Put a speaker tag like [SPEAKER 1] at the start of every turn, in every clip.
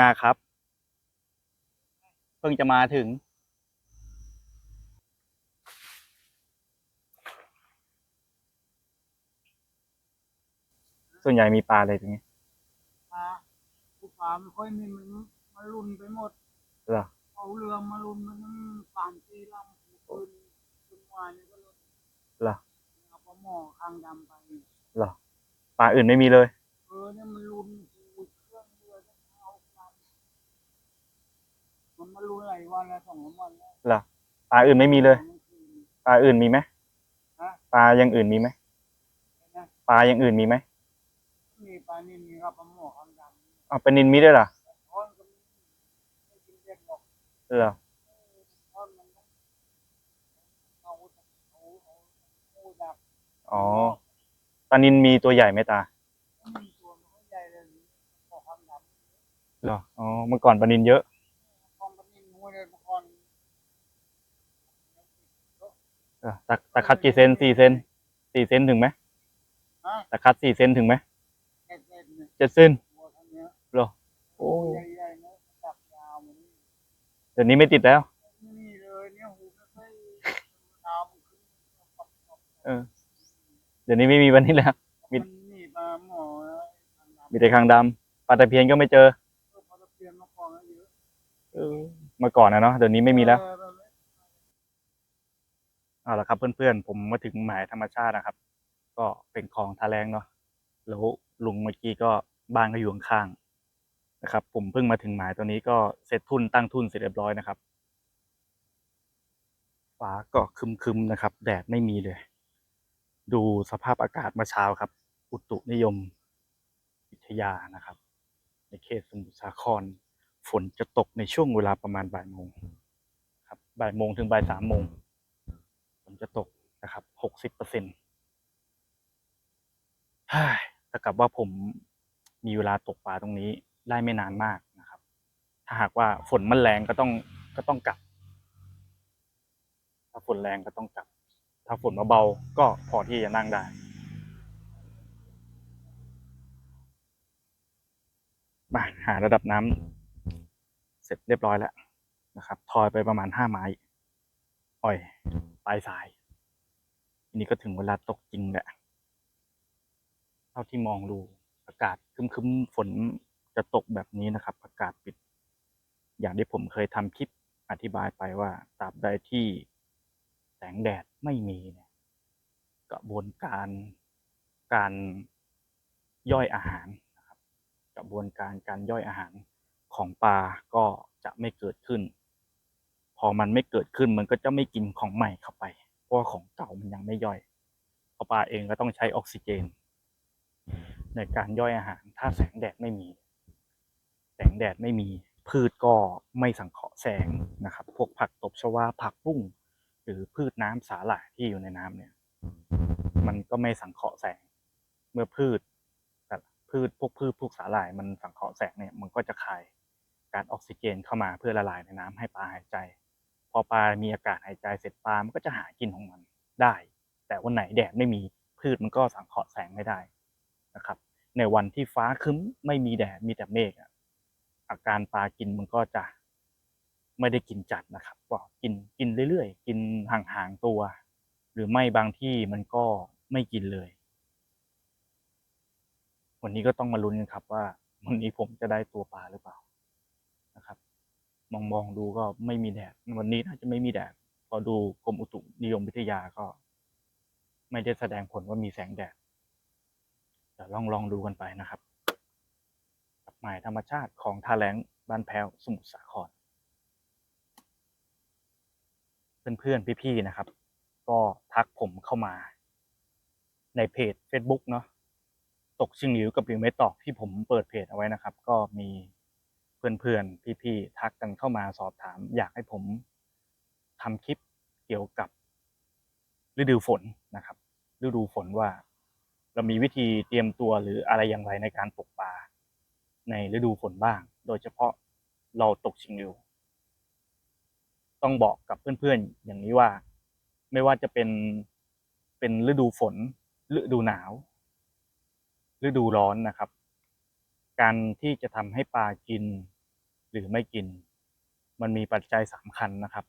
[SPEAKER 1] เพิ่งมาครับ เพิ่งจะมาถึง ส่วนใหญ่มีปลาอะไรตรงนี้
[SPEAKER 2] ปลาผู้ปลาไม่ค่อยมีมันมันรุนไปหมด
[SPEAKER 1] เหรอ
[SPEAKER 2] เอาเรือมารุนมันมันสามสี่ลำปืนปืนวานนี่ก็รุน
[SPEAKER 1] เหรอ
[SPEAKER 2] เอาปลาหมอคางดำไป
[SPEAKER 1] เหรอปลาอื่นไม่มีเลย
[SPEAKER 2] เออเนี่ยมันรุนอูเครื่องเรือจะเอาลำ มันมารุนหลายวันแล้วสองสามวันแล้ว
[SPEAKER 1] เหรอปลาอื่นไม่มีเลย
[SPEAKER 2] มันคือ
[SPEAKER 1] ปลาอื่นมีไหม
[SPEAKER 2] ฮะ
[SPEAKER 1] ปลาอย่างอื่นมีไหม
[SPEAKER 2] นะ
[SPEAKER 1] ปลาอย่างอื่นมีไหม
[SPEAKER 2] มีปลานิ่มมีครับปลาหมอคางดำ
[SPEAKER 1] อ๋อเป็นนินมีด้วยเหรอ
[SPEAKER 2] ช้อนก็มีไม่กินเด็กหรอก
[SPEAKER 1] เหรอ
[SPEAKER 2] ช้อนมันต้องเอาเอาเอาเอาดัก
[SPEAKER 1] อ๋อปลานินมีตัวใหญ่ไหมตา
[SPEAKER 2] มีตัวมันก็ใหญ่เลยปลาหมอคางดำ
[SPEAKER 1] เหรออ๋อเมื่อก่อนปลานินเยอะ
[SPEAKER 2] กองปลานิ่มหัวเลยเมื่อก่อน
[SPEAKER 1] เหรอตะตะคัดกี่เซนสี่เซนสี่เซนถึงไหม
[SPEAKER 2] ฮะ
[SPEAKER 1] ตะคัดสี่เซนถึงไหม
[SPEAKER 2] เจ็ดเจ็ดเนี่ย
[SPEAKER 1] เจ็ดเซน
[SPEAKER 2] หัวเท่านี้
[SPEAKER 1] เหรอโอ้
[SPEAKER 2] ใหญ่ๆนะจับยาวมันนี่
[SPEAKER 1] เดี๋ยวนี้ไม่ติดแล้ว
[SPEAKER 2] ไม่มีเลยเนี่ยหูไม่ค่อยดาวมันขึ้นปับปับ
[SPEAKER 1] เออ เดี๋ยวนี้ไม่มีวันนี้แล้วมี
[SPEAKER 2] มันนี่ปลาหมอทางดำ
[SPEAKER 1] มีแต่คางดำปลาตะเพียนก็ไม่เจอ
[SPEAKER 2] เออปลาตะเพียนเมื่อก่อนก็เยอะ
[SPEAKER 1] เออเมื่อก่อนนะเนาะเดี๋ยวนี้ไม่มีแล้ว
[SPEAKER 2] เออแบบนี้
[SPEAKER 1] เอาละครับเพื่อนๆ ผมมาถึงหมายธรรมชาตินะครับ ก็เป็นคลองทาแรงเนาะแล้วลุงเมื่อกี้ก็บ้านก็อยู่ข้างๆนะครับ ผมเพิ่งมาถึงหมายตัวนี้ก็เสร็จทุนตั้งทุนเสร็จเรียบร้อยนะครับฟ้าก็คึมๆนะครับ แดดไม่มีเลย ดูสภาพอากาศเมื่อเช้าครับ อุตุนิยมวิทยานะครับ ในเขตสมุทรสาคร ฝนจะตกในช่วงเวลาประมาณบ่ายโมงครับบ่ายโมงถึงบ่ายสามโมง นจะตกนะครับหกสิบเปอร์เซ็นต์ถ้ากับว่าผมมีเวลาตกปลาตรงนี้ได้ไม่นานมากนะครับ ถ้าหากว่าฝนมันแรงก็ต้องก็ต้องกลับ ถ้าฝนแรงก็ต้องกลับ ถ้าฝนมาเบาก็พอที่จะนั่งได้มาหาระดับน้ำเสร็จเรียบร้อยแล้วนะครับ ทอยไปประมาณห้าไม้ อ่อยปลายสายทีนี้ก็ถึงเวลาตกจริงแหละเท่าที่มองดูอากาศคึมๆฝนจะตกแบบนี้นะครับ อากาศปิด อย่างที่ผมเคยทำคลิปอธิบายไปว่าตราบใดที่แสงแดดไม่มีเนี่ยกระบวนการการย่อยอาหารนะครับ กระบวนการการย่อยอาหารของปลาก็จะไม่เกิดขึ้น พอมันไม่เกิดขึ้นมันก็จะไม่กินของใหม่เข้าไป เพราะว่าของเก่ามันยังไม่ย่อยเพราะปลาเองก็ต้องใช้ออกซิเจน ในการย่อยอาหาร ถ้าแสงแดดไม่มี แสงแดดไม่มี พืชก็ไม่สังเคราะห์แสงนะครับ พวกผักตบชวาผักบุ้งหรือพืชน้ำสาหร่ายที่อยู่ในน้ำเนี่ย มันก็ไม่สังเคราะห์แสง เมื่อพืชแต่พืชพวกพืชพวกสาหร่ายมันสังเคราะห์แสงเนี่ยมันก็จะคายการออกซิเจนเข้ามาเพื่อละลายในน้ำให้ปลาหายใจ พอปลา มีอากาศหายใจเสร็จปลา มันก็จะหากินของมันได้ แต่วันไหนแดดไม่มีพืชมันก็สังเคราะห์แสงไม่ได้นะครับ ในวันที่ฟ้าคึ้มไม่มีแดดมีแต่เมฆอะอาการปลากินมันก็จะไม่ได้กินจัดนะครับ ก็กินกินเรื่อยๆ กินห่างๆตัว หรือไม่บางที่มันก็ไม่กินเลย วันนี้ก็ต้องมาลุ้นกันครับว่าวันนี้ผมจะได้ตัวปลาหรือเปล่า มองมองดูก็ไม่มีแดด วันนี้น่าจะไม่มีแดด พอดูกรมอุตุนิยมวิทยาก็ ไม่ได้แสดงผลว่ามีแสงแดดเดี๋ยวลองลองดูกันไปนะครับกับหมายธรรมชาติของทาแหลงบ้านแพ้วสมุทรสาคร เพื่อนๆพี่ๆนะครับ ก็ทักผมเข้ามา ในเพจ Facebook เนาะตกชิงหลิวกับหลิวไม่ตอกที่ผมเปิดเพจเอาไว้นะครับ ก็มี เพื่อนๆ พี่ๆ ทักกันเข้ามาสอบถาม อยากให้ผมทำคลิปเกี่ยวกับฤดูฝนนะครับ ฤดูฝนว่า เรามีวิธีเตรียมตัวหรืออะไรอย่างไรในการตกปลาในฤดูฝนบ้าง โดยเฉพาะเราตกชิงหลิวต้องบอกกับเพื่อนๆ อย่างนี้ว่า ไม่ว่าจะเป็นเป็นฤดูฝนฤดูหนาว ฤดูร้อนนะครับ การที่จะทำให้ปลากิน หรือไม่กิน มันมีปัจจัยสำคัญนะครับ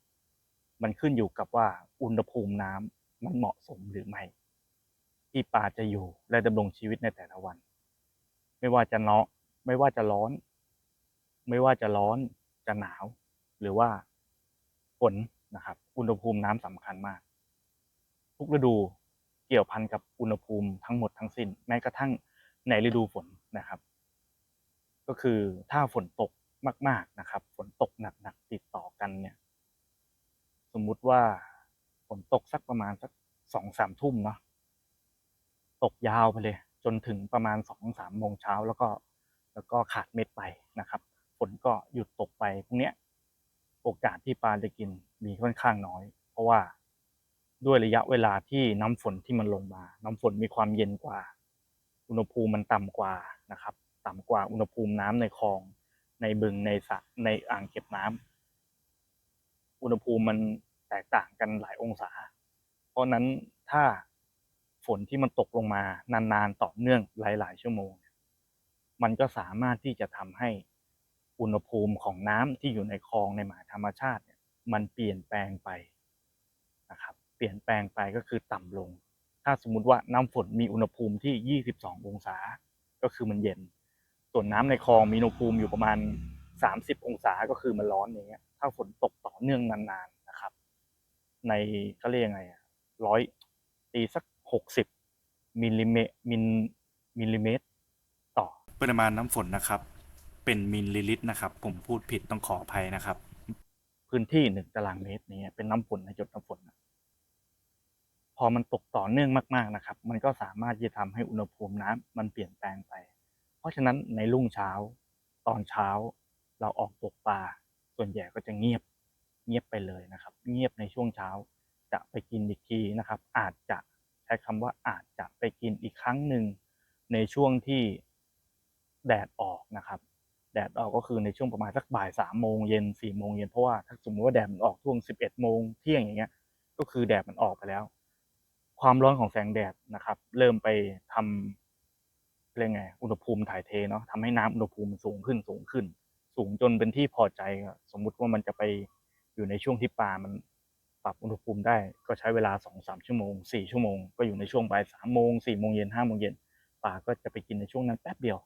[SPEAKER 1] มันขึ้นอยู่กับว่าอุณหภูมิน้ำมันเหมาะสมหรือไม่ ที่ปลาจะอยู่และดำรงชีวิตในแต่ละวัน ไม่ว่าจะเนาะไม่ว่าจะร้อน ไม่ว่าจะร้อนจะหนาว หรือว่าฝนนะครับ อุณหภูมิน้ำสำคัญมาก ทุกฤดูเกี่ยวพันกับอุณหภูมิทั้งหมดทั้งสิ้น แม้กระทั่งในฤดูฝนนะครับ ก็คือถ้าฝนตก มาก ๆนะครับ ฝนตกหนักๆติดต่อกันเนี่ย สมมุติว่าฝนตกสักประมาณสักสองสามทุ่มเนาะตกยาวไปเลย จนถึงประมาณสองสามโมงเช้าแล้วก็แล้วก็ขาดเม็ดไปนะครับฝนก็หยุดตกไปพวกเนี้ยโอกาสที่ปลาจะกินมีค่อนข้างน้อย เพราะว่าด้วยระยะเวลาที่น้ำฝนที่มันลงมา น้ำฝนมีความเย็นกว่า อุณหภูมิมันต่ำกว่านะครับ ต่ำกว่าอุณหภูมิน้ำในคลอง ในบึงในสระในอ่างเก็บน้ำอุณหภูมิมันแตกต่างกันหลายองศา เพราะนั้นถ้าฝนที่มันตกลงมานานๆต่อเนื่องหลาย ๆ ชั่วโมง มันก็สามารถที่จะทำให้อุณหภูมิของน้ำที่อยู่ในคลองในมหาธรรมชาติเนี่ยมันเปลี่ยนแปลงไปนะครับ เปลี่ยนแปลงไปก็คือต่ำลง ถ้าสมมุติว่าน้ำฝนมีอุณหภูมิที่ 22 องศา ก็คือมันเย็น ส่วนน้ำในคลองมีอุณหภูมิอยู่ประมาณ 30 องศาก็คือมันร้อนอย่างเงี้ย ถ้าฝนตกต่อเนื่องนานๆนะครับ ในเขาเรียกยังไงอะร้อยตีสัก 60มิลลิเมตรมิลมิลลิเมตร ต่อปริมาณน้ำฝนนะครับ เป็นมิลลิลิตรนะครับ ผมพูดผิดต้องขออภัยนะครับ พื้นที่หนึ่งตารางเมตรนี้เป็นน้ำฝนในหยดน้ำฝนนะพอมันตกต่อเนื่องมาก ๆนะครับ มันก็สามารถที่จะทำให้อุณหภูมิน้ำมันเปลี่ยนแปลงไป เพราะฉะนั้นในรุ่งเช้า ตอนเช้าเราออกตกปลาส่วนใหญ่ก็จะเงียบเงียบไปเลยนะครับ เงียบในช่วงเช้าจะไปกินอีกทีนะครับ อาจจะใช้คำว่าอาจจะไปกินอีกครั้งหนึ่งในช่วงที่แดดออกนะครับ แดดออกก็คือในช่วงประมาณสักบ่ายสามโมงเย็นสี่โมงเย็นเพราะว่าถ้าสมมติว่าแดดมันออกช่วงสิบเอ็ดโมงเที่ยงอย่างเงี้ย ก็คือแดดมันออกไปแล้ว ความร้อนของแสงแดดนะครับ เริ่มไปทำ เรียกไง อุณหภูมิถ่ายเทเนาะทำให้น้ำอุณหภูมิมันสูงขึ้นสูงขึ้น สูงจนเป็นที่พอใจ สมมุติว่ามันจะไปอยู่ในช่วงที่ปลามันปรับอุณหภูมิได้ก็ใช้เวลาสองสามชั่วโมงสี่ชั่วโมงก็อยู่ในช่วงบ่ายสามโมงสี่โมงเย็นห้าโมงเย็นปลาก็จะไปกินในช่วงนั้นแป๊บเดียว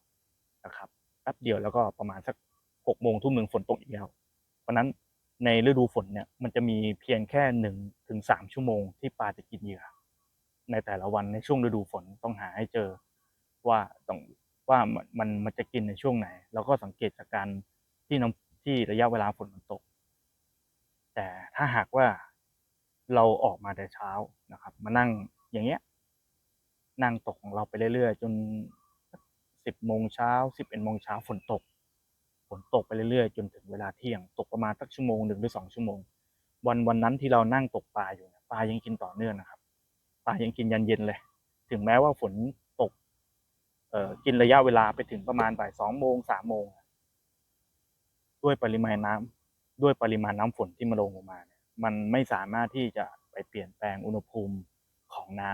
[SPEAKER 1] นะครับแป๊บเดียวแล้วก็ประมาณสักหกโมงทุ่มหนึ่งฝนตกอีกแล้ว เพราะฉะนั้นในฤดูฝนเนี่ยมันจะมีเพียงแค่หนึ่งถึงสามชั่วโมงที่ปลาจะกินเหยื่อในแต่ละวันในช่วงฤดูฝนต้องหาให้เจอ ว่าต้องว่ามันมันจะกินในช่วงไหนแล้วก็สังเกตจากการที่น้ำที่ระยะเวลาฝนมันตก แต่ถ้าหากว่าเราออกมาแต่เช้านะครับ มานั่งอย่างเงี้ย นั่งตกของเราไปเรื่อยๆ จนสิบโมงเช้าสิบเอ็ดโมงเช้าฝนตกฝนตกไปเรื่อยๆ จนถึงเวลาเที่ยง ตกประมาณสักชั่วโมงหนึ่งหรือสองชั่วโมง วันวันนั้นที่เรานั่งตกปลาอยู่เนี่ยปลายังกินต่อเนื่องนะครับปลายังกินยันเย็นเลย ถึงแม้ว่าฝน กินระยะเวลาไปถึงประมาณบ่ายสองโมงสามโมง ด้วยปริมาณน้ำด้วยปริมาณน้ำฝนที่มาลงลงมาเนี่ยมันไม่สามารถที่จะไปเปลี่ยนแปลงอุณหภูมิของน้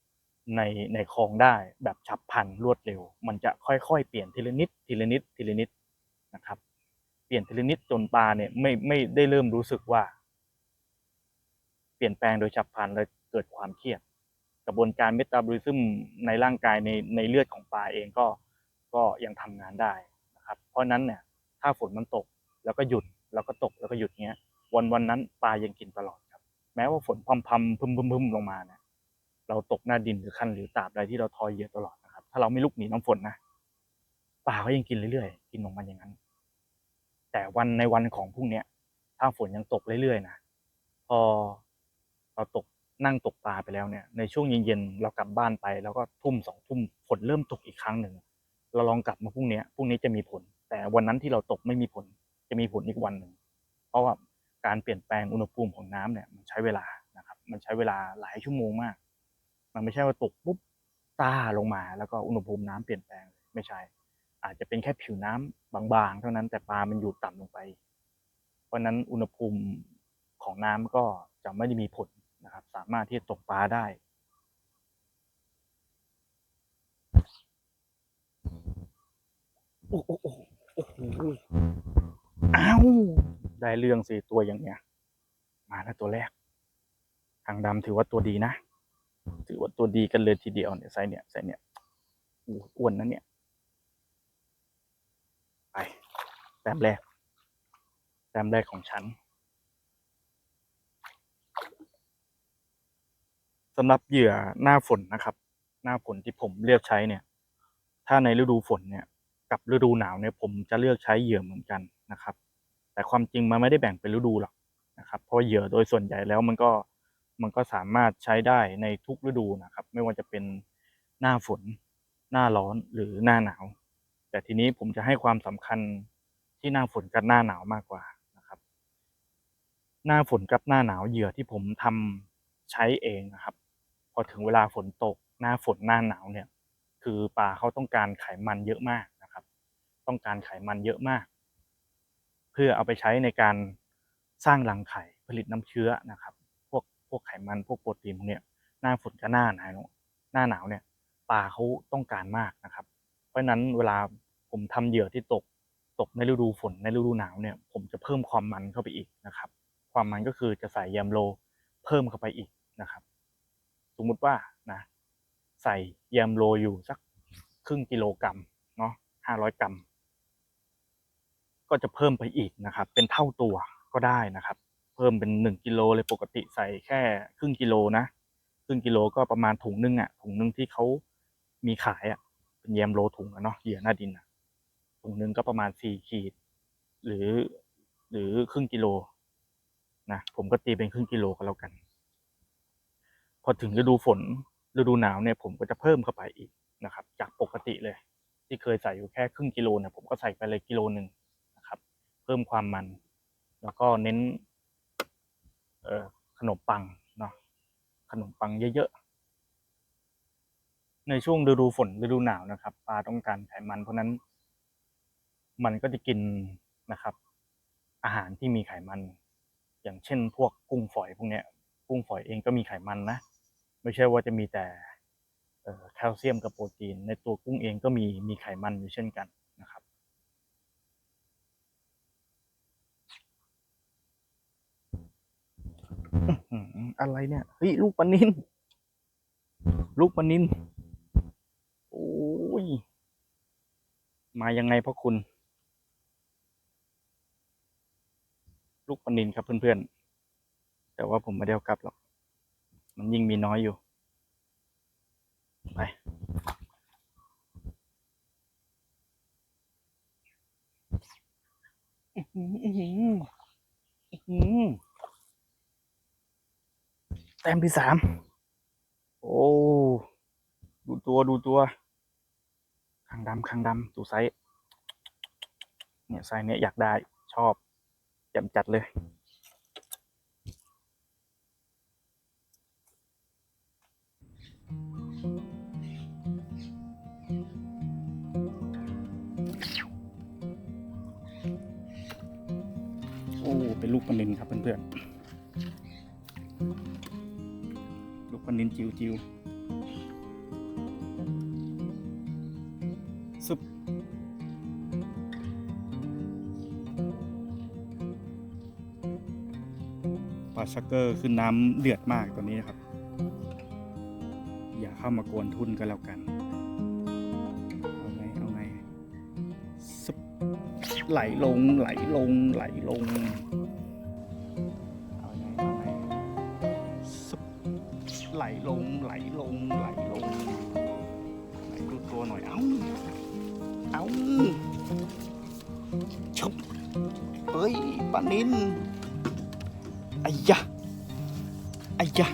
[SPEAKER 1] ำในในคลองได้แบบฉับพลันรวดเร็ว มันจะค่อยๆ เปลี่ยนทีละนิดทีละนิดทีละนิดนะครับ เปลี่ยนทีละนิดจนปลาเนี่ยไม่ไม่ได้เริ่มรู้สึกว่า เปลี่ยนแปลงโดยฉับพลันเลยเกิดความเครียด กระบวนการเมตาบอลิซึมในร่างกายในในเลือดของปลาเองก็ก็ยังทำงานได้นะครับ เพราะนั้นเนี่ยถ้าฝนมันตกแล้วก็หยุดแล้วก็ตกแล้วก็หยุดเงี้ย วันวันนั้นปลายังกินตลอดครับ แม้ว่าฝนพำพำพึมพึมพึมลงมาเนี่ยเราตกหน้าดินหรือคันหรือตาบใดที่เราทอยเหยื่อตลอดนะครับ ถ้าเราไม่ลุกหนีน้ำฝนนะปลาก็ยังกินเรื่อยๆ กินของมันอย่างนั้น แต่วันในวันของพรุ่งเนี้ยถ้าฝนยังตกเรื่อยๆนะพอเราตก นั่งตกปลาไปแล้วเนี่ยในช่วงเย็นๆเรากลับบ้านไป แล้วก็ทุ่มสองทุ่มฝนเริ่มตกอีกครั้งหนึ่งเราลองกลับมาพรุ่งนี้พรุ่งนี้จะมีผล แต่วันนั้นที่เราตกไม่มีผลจะมีผลอีกวันหนึ่งเพราะว่าการเปลี่ยนแปลงอุณหภูมิของน้ำเนี่ยมันใช้เวลานะครับ มันใช้เวลาหลายชั่วโมงมาก มันไม่ใช่ว่าตกปุ๊บต้าลงมา แล้วก็อุณหภูมิน้ำเปลี่ยนแปลงไม่ใช่ อาจจะเป็นแค่ผิวน้ำบางๆ เท่านั้นแต่ปลามันอยู่ต่ำลงไป เพราะฉะนั้นอุณหภูมิของน้ำก็จะไม่ได้มีผล นะครับ สามารถที่จะตกปลาได้ โอ้โหโอ้โหโอ้โหอ้าวได้เรื่องสิตัวอย่างเนี้ย มาแล้วตัวแรก ทางดำถือว่าตัวดีนะ ถือว่าตัวดีกันเลยทีเดียวเนี่ยไซส์เนี่ยไซส์เนี่ยอู้อ้วนนะเนี่ย ไปแต้มแรกแต้มแรกของฉัน สำหรับเหยื่อหน้าฝนนะครับ หน้าฝนที่ผมเลือกใช้เนี่ย ถ้าในฤดูฝนเนี่ย กับฤดูหนาวเนี่ย ผมจะเลือกใช้เหยื่อเหมือนกันนะครับ แต่ความจริงมันไม่ได้แบ่งเป็นฤดูหรอกนะครับ เพราะเหยื่อโดยส่วนใหญ่แล้วมันก็มันก็สามารถใช้ได้ในทุกฤดูนะครับ ไม่ว่าจะเป็นหน้าฝน หน้าร้อนหรือหน้าหนาว แต่ทีนี้ผมจะให้ความสำคัญที่หน้าฝนกับหน้าหนาวมากกว่านะครับ หน้าฝนกับหน้าหนาวเหยื่อที่ผมทำใช้เองนะครับ อถึงเวลาฝนตกหน้าฝนหน้าหนาวเนี่ยคือปลาเขาต้องการไขมันเยอะมากนะครับ ต้องการไขมันเยอะมาก เพื่อเอาไปใช้ในการสร้างรังไข่ผลิตน้ำเชื้อนะครับ พวกพวกไขมันพวกโปรตีนพวกเนี้ยหน้าฝนกับหน้าหนาวหน้าหนาวเนี่ยปลาเขาต้องการมากนะครับ เพราะฉะนั้นเวลาผมทำเหยื่อที่ตกตกในฤดูฝนในฤดูหนาวเนี่ยผมจะเพิ่มความมันเข้าไปอีกนะครับ ความมันก็คือจะใส่แยมโลเพิ่มเข้าไปอีกนะครับ สมมุติว่านะใส่แยมโลอยู่สักครึ่งกิโลกรัมเนาะห้าร้อยกรัม ก็จะเพิ่มไปอีกนะครับ เป็นเท่าตัวก็ได้นะครับ เพิ่มเป็นหนึ่งกิโลเลยปกติใส่แค่ครึ่งกิโลนะครึ่งกิโลก็ประมาณถุงนึงอะถุงนึงที่เขามีขายอะเป็นแยมโลถุงอะเนาะเหยื่อหน้าดินอะถุงนึงก็ประมาณสี่ขีด หรือหรือครึ่งกิโลนะผมก็ตีเป็นครึ่งกิโลก็แล้วกัน อถึงฤดูฝนฤดูหนาวเนี่ยผมก็จะเพิ่มเข้าไปอีกนะครับ จากปกติเลย ที่เคยใส่อยู่แค่ครึ่งกิโลเนี่ยผมก็ใส่ไปเลยกิโลหนึ่งนะครับ เพิ่มความมัน แล้วก็เน้นเอ่อขนมปังเนาะขนมปังเยอะๆในช่วงฤดูฝนฤดูหนาวนะครับปลาต้องการไขมัน เพราะนั้นมันก็จะกินนะครับ อาหารที่มีไขมัน อย่างเช่น พวกกุ้งฝอยพวกเนี้ย กุ้งฝอยเองก็มีไขมันนะ ไม่ใช่ว่าจะมีแต่แคลเซียมกับโปรตีน ในตัวกุ้งเองก็มีมีไขมันอยู่เช่นกันนะครับอื้อหืออะไรเนี่ยเฮ้ยลูกปลานินลูกปลานินโอ้ย มายังไงพ่อคุณ ลูกปลานินครับเพื่อนๆ แต่ว่าผมไม่ได้เอากลับหรอก มันยิ่งมีน้อยอยู่ ไปอื้อหืออื้อหืออื้อหือแต้มที่สาม โอ้ ดูตัวดูตัวคางดำคางดำดูไซส์เนี่ยไซส์เนี้ยอยากได้ชอบแจ่มจัดเลย เป็นลูกปลานินครับเพื่อนๆ ลูกปลานินจิวจิวซุปปลาชักเกอร์คือน้ำเดือดมากตอนนี้นะครับ อย่าเข้ามากวนทุนก็แล้วกันเอาไงเอาไงไหลลงไหลลงไหลลง ลานินไอ้ยะไอ้ยะ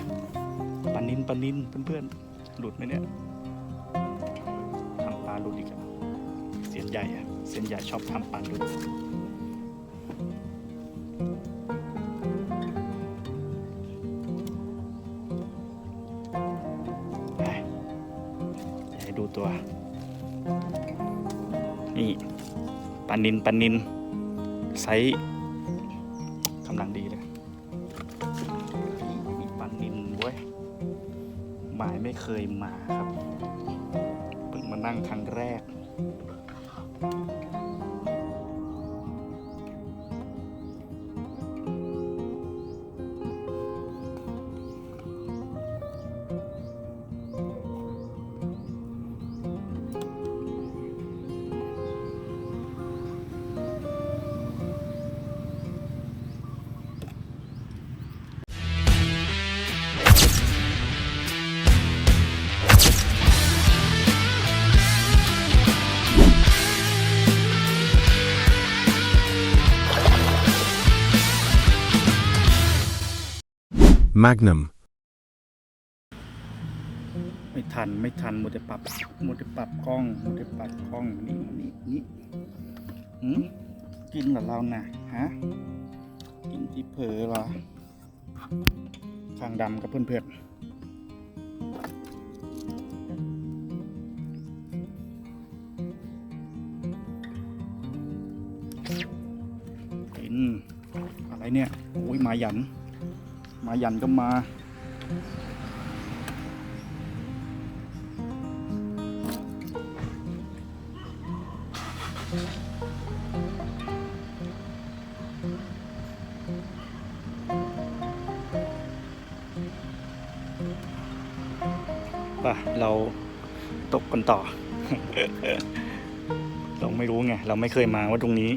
[SPEAKER 1] ปลานินปลานินเพื่อนๆหลุดไหมเนี่ยทำปลาหลุดอีกแล้วเสียนใหญ่อะเสียนใหญ่ชอบทำปลาหลุดให้ดูตัว นี่ปลานินปลานินไซส์ำลังดีเลยมีปันนินเว้ยหมายไม่เคยมาครับ เพิ่งมานั่งครั้งแรก
[SPEAKER 3] Magnum.
[SPEAKER 1] ไม่ทันไม่ทันมัวแต่ปรับมัวแต่ปรับกล้องมัวแต่ปรับกล้องนี่นี่นี่หืมกินเหรอเราน่ะฮะกินที่เผลอเหรอคางดำกับเพื่อนๆกินอะไรเนี่ยโอ้ยมาหยัน มาหยันก็มา ป่ะ เราตกกันต่อ เราไม่รู้ไง เราไม่เคยมาว่าตรงนี้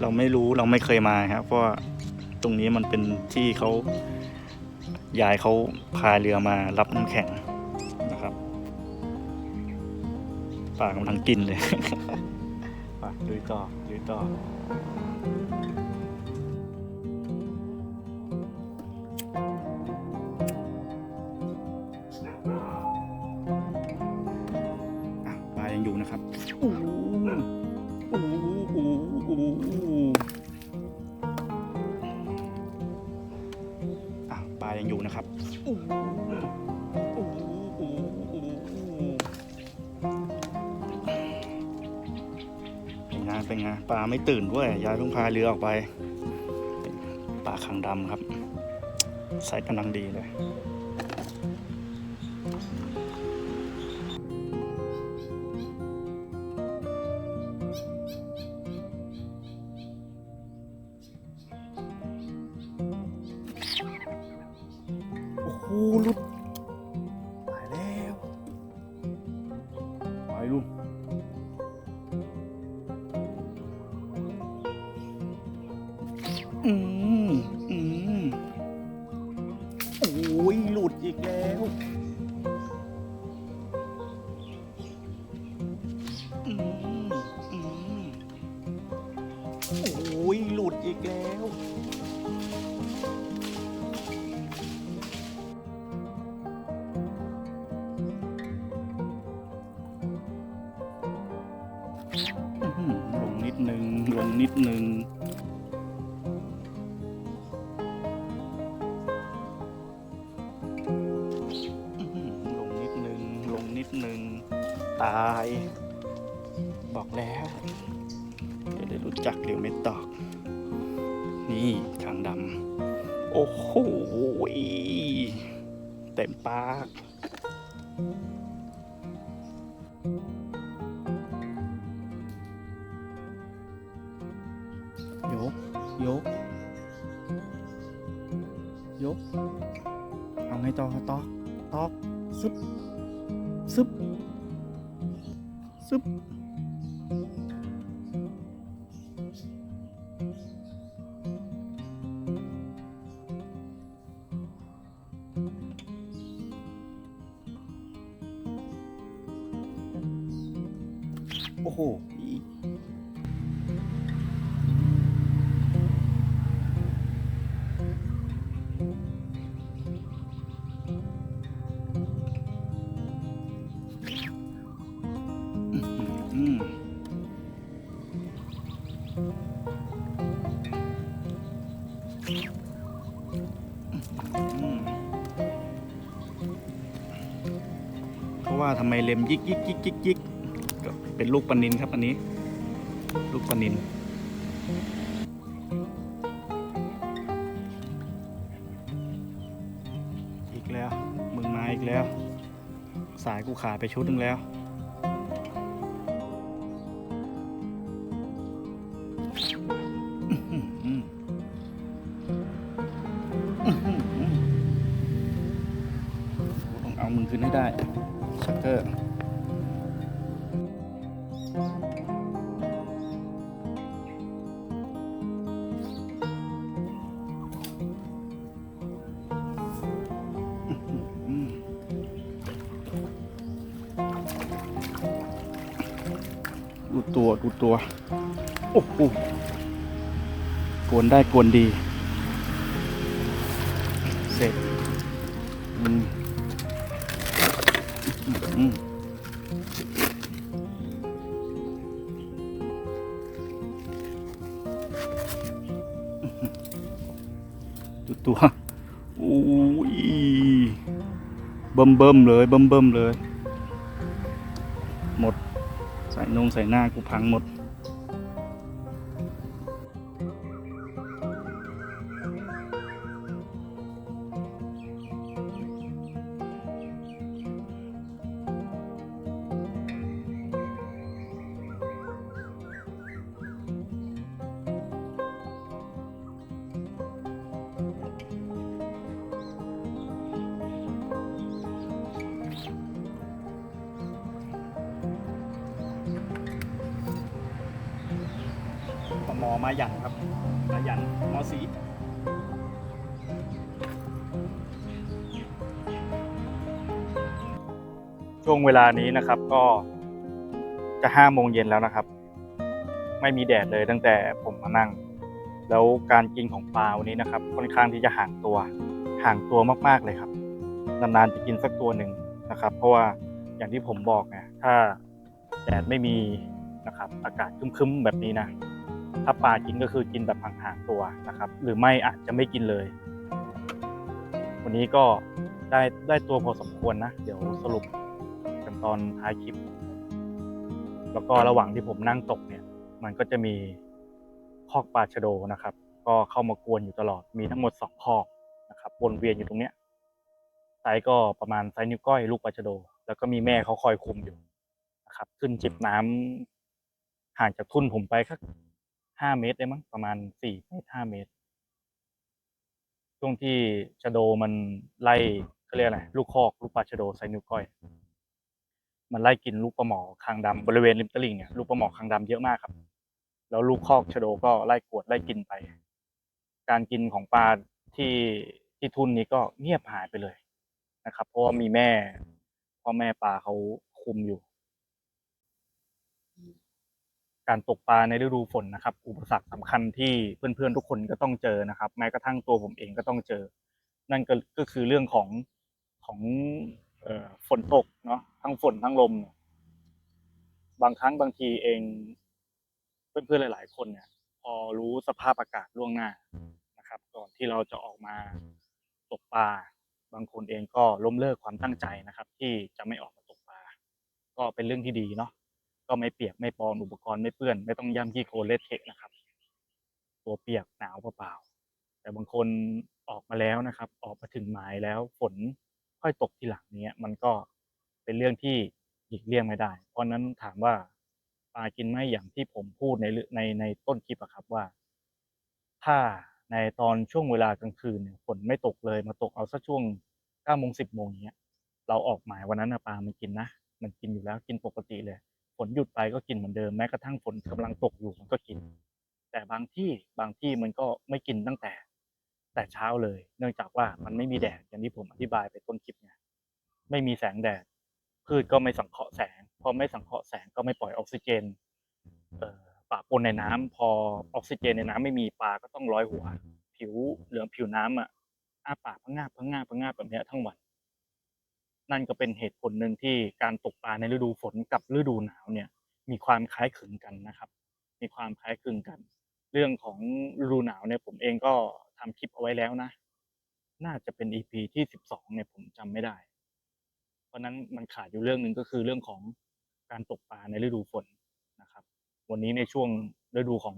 [SPEAKER 1] เราไม่รู้เราไม่เคยมาครับเพราะ ตรงนี้มันเป็นที่เขายายเขาพายเรือมารับน้ำแข็งนะครับป่ากำลังกินเลยป่ะลุยต่อลุยต่อ ไม่ตื่นด้วย ยายเพิ่งพายเรือออกไป ปลาคังดำครับใส่กำลังดีเลย ดนึง ลงนิดนึง ลงนิดนึง ลงนิดนึง ตาย บอกแล้วจะได้รู้จักเรียวเม็ดตอก นี่ทางดำ โอ้โห เต็มปาก โอ้โหอีอืมอืมเพราะว่าทำไมเล็มยิกยิกยิกยิกยิกก็ เป็นลูกปลานินครับอันนี้ ลูกปลานิน อีกแล้ว มึงมาอีกแล้ว สายกูขาดไปชุดหนึงแล้ว วนได้กวนดี เสร็จอืมอืมตัวตัวโอ้ยเบิ่มเบิ่มเลยเบิ่มเบิ่มเลย หมด ใส่นงใส่หน้ากูพังหมด ช่วงเวลานี้นะครับก็จะห้าโมงเย็นแล้วนะครับ ไม่มีแดดเลยตั้งแต่ผมมานั่ง แล้วการกินของปลาวันนี้นะครับ ค่อนข้างที่จะห่างตัวห่างตัวมากๆเลยครับ นานๆจะกินสักตัวหนึ่งนะครับ เพราะว่าอย่างที่ผมบอกไงถ้าแดดไม่มีนะครับ อากาศคึ้มๆแบบนี้นะถ้าปลากินก็คือกินแบบห่างๆตัวนะครับ หรือไม่อาจจะไม่กินเลย วันนี้ก็ได้ได้ตัวพอสมควรนะ เดี๋ยวสรุป ตอนท้ายคลิป แล้วก็ระหว่างที่ผมนั่งตกเนี่ย มันก็จะมีคอกปลาชะโดนะครับ ก็เข้ามากวนอยู่ตลอดมีทั้งหมดสองคอกนะครับวนเวียนอยู่ตรงเนี้ยไซส์ก็ประมาณไซส์นิ้วก้อยลูกปลาชะโด แล้วก็มีแม่เขาคอยคุมอยู่นะครับ ขึ้นจิบน้ำห่างจากทุ่นผมไปสักห้าเมตรได้มั้งประมาณสี่เมตรห้าเมตร ช่วงที่ชะโดมันไล่เขาเรียกอะไรลูกคอก ลูกปลาชะโดไซนิ้วก้อย มันไล่กินลูกปลาหมอคางดำบริเวณริมตลิ่งเนี่ยลูกปลาหมอคางดำเยอะมากครับ แล้วลูกคอกชะโดก็ไล่กวดไล่กินไป การกินของปลาที่ที่ทุ่นนี้ก็เงียบหายไปเลยนะครับ เพราะว่ามีแม่พ่อแม่ปลาเขาคุมอยู่ การตกปลาในฤดูฝนนะครับ อุปสรรคสำคัญที่เพื่อนๆทุกคนก็ต้องเจอนะครับ แม้กระทั่งตัวผมเองก็ต้องเจอ นั่นก็ก็คือเรื่องของของ ฝนตกเนาะทั้งฝนทั้งลม บางครั้งบางทีเอง เพื่อนๆหลาย ๆ คนเนี่ย พอรู้สภาพอากาศล่วงหน้านะครับ ก่อนที่เราจะออกมาตกปลาบางคนเองก็ล้มเลิกความตั้งใจนะครับ ที่จะไม่ออกมาตกปลาก็เป็นเรื่องที่ดีเนาะก็ไม่เปียกไม่ปอนอุปกรณ์ไม่เปื้อน ไม่ต้องย่ำขี้โคลนเละเทะนะครับ ตัวเปียกหนาวเปล่าแต่บางคนออกมาแล้วนะครับ ออกมาถึงหมายแล้วฝน ค่อยตกทีหลังเนี้ย มันก็เป็นเรื่องที่หลีกเลี่ยงไม่ได้ เพราะนั้นถามว่าปลากินไหมอย่างที่ผมพูดในในในต้นคลิปอะครับว่า ถ้าในตอนช่วงเวลากลางคืนเนี่ยฝนไม่ตกเลยมาตกเอาสักช่วงเก้าโมงสิบโมงเนี้ย เราออกหมายวันนั้นนะปลามันกินนะมันกินอยู่แล้วกินปกติเลยฝนหยุดไปก็กินเหมือนเดิมแม้กระทั่งฝนกำลังตกอยู่มันก็กิน แต่บางที่บางที่มันก็ไม่กินตั้งแต่ แต่เช้าเลย เนื่องจากว่ามันไม่มีแดดอย่างที่ผมอธิบายไปต้นคลิปเนี่ยไม่มีแสงแดด พืชก็ไม่สังเคราะห์แสง พอไม่สังเคราะห์แสงก็ไม่ปล่อยออกซิเจนเปะปนในน้ำพอออกซิเจนในน้ำไม่มีปลาก็ต้องร้อยหัว ผิวเหลืองผิวน้ำอะอ้าปากพังงาบพังงาบพังงาบแบบนี้ทั้งวัน นั่นก็เป็นเหตุผลหนึ่งที่การตกปลาในฤดูฝนกับฤดูหนาวเนี่ย มีความคล้ายคลึงกันนะครับ มีความคล้ายคลึงกัน เรื่องของฤดูหนาวเนี่ยผมเองก็ ทำคลิปเอาไว้แล้วนะ น่าจะเป็น EP ที่สิบสองเนี่ยผมจำไม่ได้ เพราะฉะนั้นมันขาดอยู่เรื่องหนึ่งก็คือเรื่องของการตกปลาในฤดูฝนนะครับ วันนี้ในช่วงฤดูของ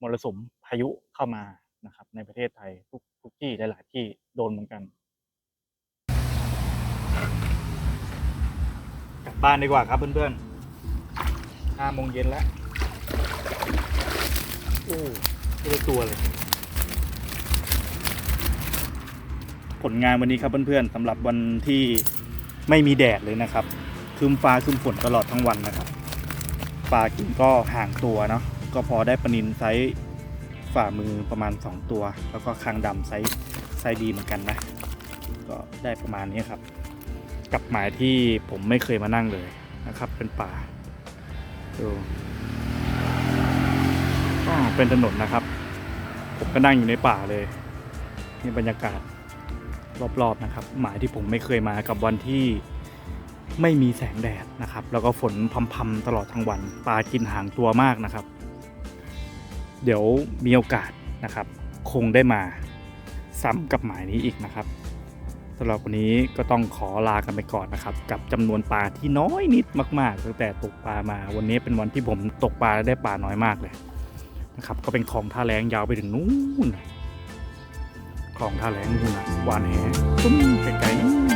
[SPEAKER 1] มรสุมพายุเข้ามานะครับ ในประเทศไทยทุกทุกที่หลาย ๆ ที่โดนเหมือนกันกลับบ้านดีกว่าครับเพื่อนๆห้าโมงเย็นแล้วโอ้ไม่ได้ตัวเลย ผลงานวันนี้ครับเพื่อนๆสำหรับวันที่ไม่มีแดดเลยนะครับครึมฟ้าครึมฝนตลอดทั้งวันนะครับปลากินก็ห่างตัวเนาะก็พอได้ปลานินไซส์ฝ่ามือประมาณ 2 ตัว แล้วก็คางดำไซส์ไซส์ดีเหมือนกันนะ ก็ได้ประมาณนี้ครับ กับหมายที่ผมไม่เคยมานั่งเลยนะครับ เป็นป่าดูก็เป็นถนนนะครับ ผมก็นั่งอยู่ในป่าเลยนี่บรรยากาศ รอบๆนะครับ หมายที่ผมไม่เคยมากับวันที่ไม่มีแสงแดดนะครับ แล้วก็ฝนพำๆตลอดทั้งวันปลากินหางตัวมากนะครับ เดี๋ยวมีโอกาสนะครับ คงได้มาซ้ำกับหมายนี้อีกนะครับสำหรับวันนี้ก็ต้องขอลากันไปก่อนนะครับ กับจำนวนปลาที่น้อยนิดมาก ๆ ตั้งแต่ตกปลามา วันนี้เป็นวันที่ผมตกปลาได้ปลาน้อยมากเลยนะครับ ก็เป็นของท่าแรงยาวไปถึงนู้น ของท่าแรงนู่นนะหวานแหตุ้มไกลๆนู้น